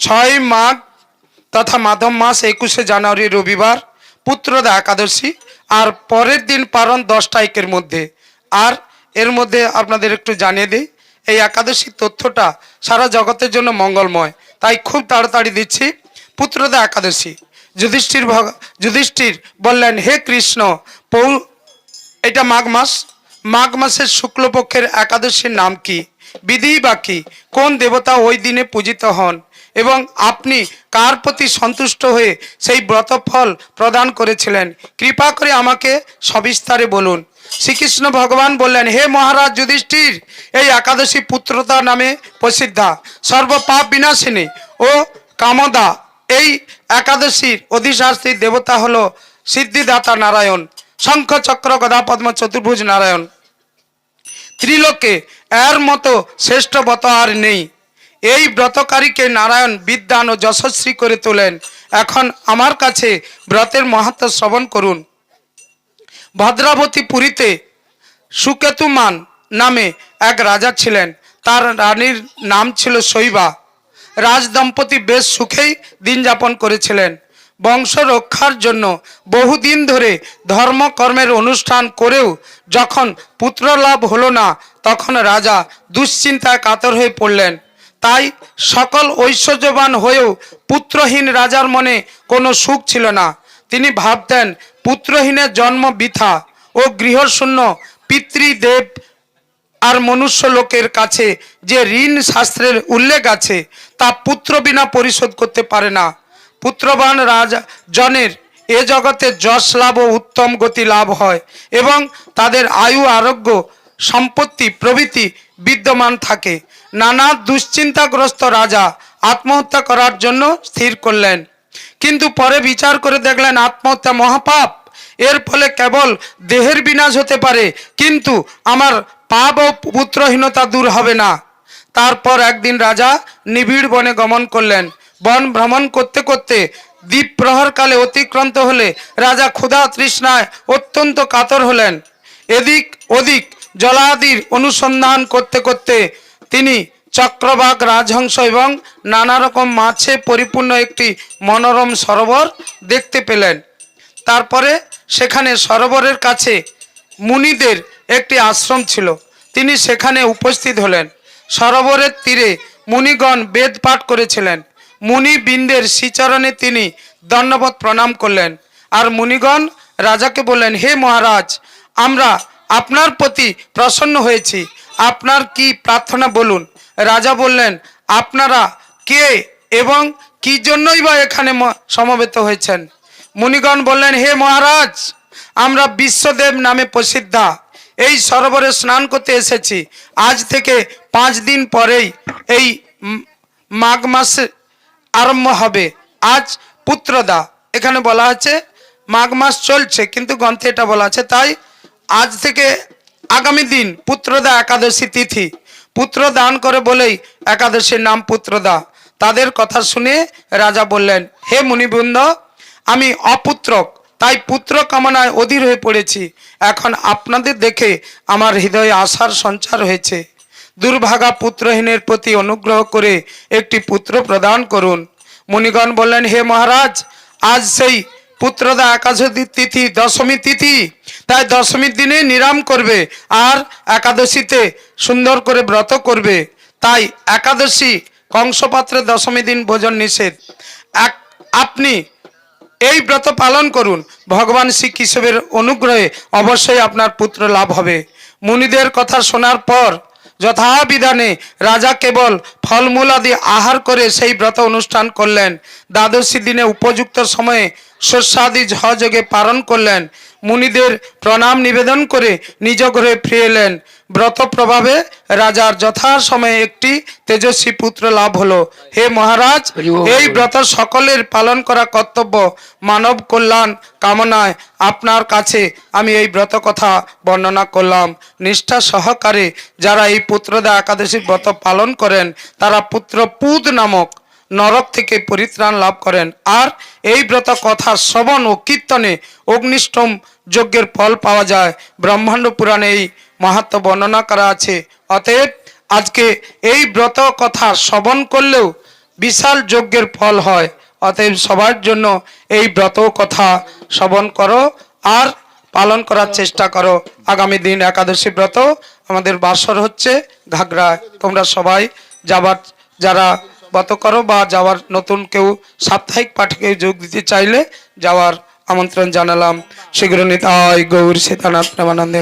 ছয় মাঘ তথা মাধব মাস একুশে জানুয়ারি রবিবার, পুত্রদা একাদশী আর পরের দিন পারণ দশটা একের মধ্যে। আর এর মধ্যে আপনাদের একটু জানিয়ে দিই, এই একাদশীর তথ্যটা সারা জগতের জন্য মঙ্গলময়। তাই খুব তাড়াতাড়ি দিচ্ছি, পুত্রদা একাদশী। যুধিষ্ঠির ভগ, যুধিষ্ঠির বললেন, হে কৃষ্ণ পৌ এটা মাঘ মাস। মাঘ মাসের শুক্লপক্ষের একাদশীর নাম কি? বিধি বা কি? কোন দেবতা ওই দিনে পূজিত হন? এবং আপনি কার প্রতি সন্তুষ্ট হয়ে সেই ব্রতফল প্রদান করেছিলেন? কৃপা করে আমাকে সবিস্তারে বলুন। শ্রীকৃষ্ণ ভগবান বললেন, হে মহারাজ যুধিষ্ঠির, এই একাদশী পুত্রতা নামে প্রসিদ্ধা, সর্বপাপ বিনাশিনী ও কামদা, এই একাদশীর অধিশাস্ত্রী দেবতা হল সিদ্ধিদাতা নারায়ণ, শঙ্খ চক্র গদা পদ্ম চতুর্ভুজ নারায়ণ। ত্রিলোকে এর মতো শ্রেষ্ঠ ব্রত আর নেই। এই ব্রতকারীকে নারায়ণ বিদ্যান ও যশস্বী করে তোলেন। এখন আমার কাছে ব্রতের মাহাত্ম শ্রবণ করুন। ভদ্রাবতী পুরীতে সুকেতুমান নামে এক রাজা ছিলেন। তার রানীর নাম ছিল শৈবা। রাজদম্পতি বেশ সুখেই দিন যাপন করেছিলেন। বংশ রক্ষার জন্য বহুদিন ধরে ধর্মকর্মের অনুষ্ঠান করেও যখন পুত্রলাভ হলো না, তখন রাজা দুশ্চিন্তায় কাতর হয়ে পড়লেন। তাই সকল ঐশ্বর্যবান হয়েও পুত্রহীন রাজার মনে কোনো সুখ ছিল না। তিনি ভাবতেন, পুত্রহীনের জন্ম বৃথা ও গৃহশূন্য পিতৃদেব আর মনুষ্য লোকের কাছে যে ঋণ শাস্ত্রের উল্লেখ আছে, তা পুত্র বিনা পরিশোধ করতে পারে না। পুত্রবান রাজা জনের এ জগতে যশ লাভ ও উত্তম গতি লাভ হয় এবং তাদের আয়ু আরোগ্য সম্পত্তি, প্রভৃতি বিদ্যমান থাকে। নানা দুশ্চিন্তাগ্রস্ত রাজা আত্মহত্যা করার জন্য স্থির করলেন। কিন্তু পরে বিচার করে দেখলেন আত্মহত্যা মহাপাপ। এর ফলে কেবল দেহের বিনাশ হতে পারে, কিন্তু আমার পাপ ও পুত্রহীনতা দূর হবে না। তারপর একদিন রাজা নিবিড় বনে গমন করলেন। বন ভ্রমণ করতে করতে দ্বীপ প্রহরকালে অতিক্রান্ত হলে রাজা ক্ষুধা তৃষ্ণায় অত্যন্ত কাতর হলেন। এদিক ওদিক জলাদির অনুসন্ধান করতে করতে তিনি চক্রবাক রাজহংস এবং নানা রকম মাছে পরিপূর্ণ একটি মনোরম সরোবর দেখতে পেলেন। তারপরে সেখানে সরোবরের কাছে মুনিদের একটি আশ্রম ছিল। তিনি সেখানে উপস্থিত হলেন। সরোবরের তীরে মুনিগণ বেদ পাঠ করেছিলেন। মুনি বৃন্দের শ্রীচরণে তিনি দণ্ডবত প্রণাম করলেন। আর মুনিগণ রাজাকে বললেন, হে মহারাজ, আমরা আপনার প্রতি প্রসন্ন হয়েছি। আপনার কি প্রার্থনা বলুন? রাজা বললেন, আপনারা কে এবং কি জন্যই বা এখানে সমবেত হয়েছেন? মুনিগণ বললেন, হে মহারাজ, আমরা বিশ্বদেব নামে প্রসিদ্ধা। এই সরোবরে স্নান করতে এসেছি। আজ থেকে পাঁচ দিন পরেই এই মাঘ মাসে আরম্ভ হবে। আজ পুত্রদা। এখানে বলা আছে, মাঘ মাস চলছে। কিন্তু গ্রন্থে এটা বলা আছে, তাই আজ থেকে আগামী দিন পুত্রদা একাদশী তিথি। পুত্র দান করে বলেই একাদশীর নাম পুত্রদা। তাদের কথা শুনে রাজা বললেন, হে মুনিবৃন্দ, আমি অপুত্রক, তাই পুত্র কামনায় অধীর হয়ে পড়েছি। এখন আপনাদের দেখে আমার হৃদয়ে আশার সঞ্চার হয়েছে। দুর্ভাগা পুত্রহীনের প্রতি অনুগ্রহ করে একটি পুত্র প্রদান করুন। মুনিগণ বললেন, হে মহারাজ, আজ সেই পুত্রদা একাদশী তিথি, দশমী তিথি। তাই দশমীর দিনে নিরাম করবে আর একাদশীতে সুন্দর করে ব্রত করবে। তাই একাদশী কংসপাত্রে দশমী দিন ভোজন নিষেধ। এক, আপনি এই ব্রত পালন করুন। ভগবান শ্রী কেশবের অনুগ্রহে অবশ্যই আপনার পুত্র লাভ হবে। মুনিদের কথা শোনার পর যথাবিধানে রাজা কেবল ফলমূল আদি আহার করে সেই ব্রত অনুষ্ঠান করলেন। দ্বাদশী দিনে উপযুক্ত সময়ে শস্যাদি সহযোগে পালন করলেন। মুনিদের প্রণাম নিবেদন করে নিজ ঘরে ফিরে এলেন। ব্রত প্রভাবে রাজার যথাসময়ে একটি তেজস্বী পুত্র লাভ হলো। হে মহারাজ এই ব্রত সকলের পালন করা কর্তব্য। মানব কল্যাণ কামনায় আপনার কাছে আমি এই ব্রত কথা বর্ণনা করলাম। নিষ্ঠা সহকারে যারা এই পুত্রদা একাদশী ব্রত পালন করেন তারা পুত্র পুদ নামক নরক থেকে পরিত্রাণ লাভ করেন। আর এই ব্রত কথা শ্রবণ ও কীর্তনে অগ্নিষ্টম যজ্ঞের ফল পাওয়া যায়। ব্রহ্মাণ্ড পুরাণে এই মাহাত্ম বর্ণনা করা আছে। অতএব আজকে এই ব্রত কথা শ্রবণ করলেও বিশাল যজ্ঞের ফল হয়। অতএব সবার জন্য এই ব্রত কথা শ্রবণ করো আর পালন করার চেষ্টা করো। আগামী দিন একাদশী ব্রত আমাদের বাসর হচ্ছে ঘাগড়ায় তোমরা সবাই যাবার, যারা ব্রত করো বা যাওয়ার নতুন কেউ সাপ্তাহিক পাঠকে যোগ দিতে চাইলে যাওয়ার আমন্ত্রণ জানালাম। শীঘ্র নিতাই গৌর সীতানাথ প্রেমানন্দে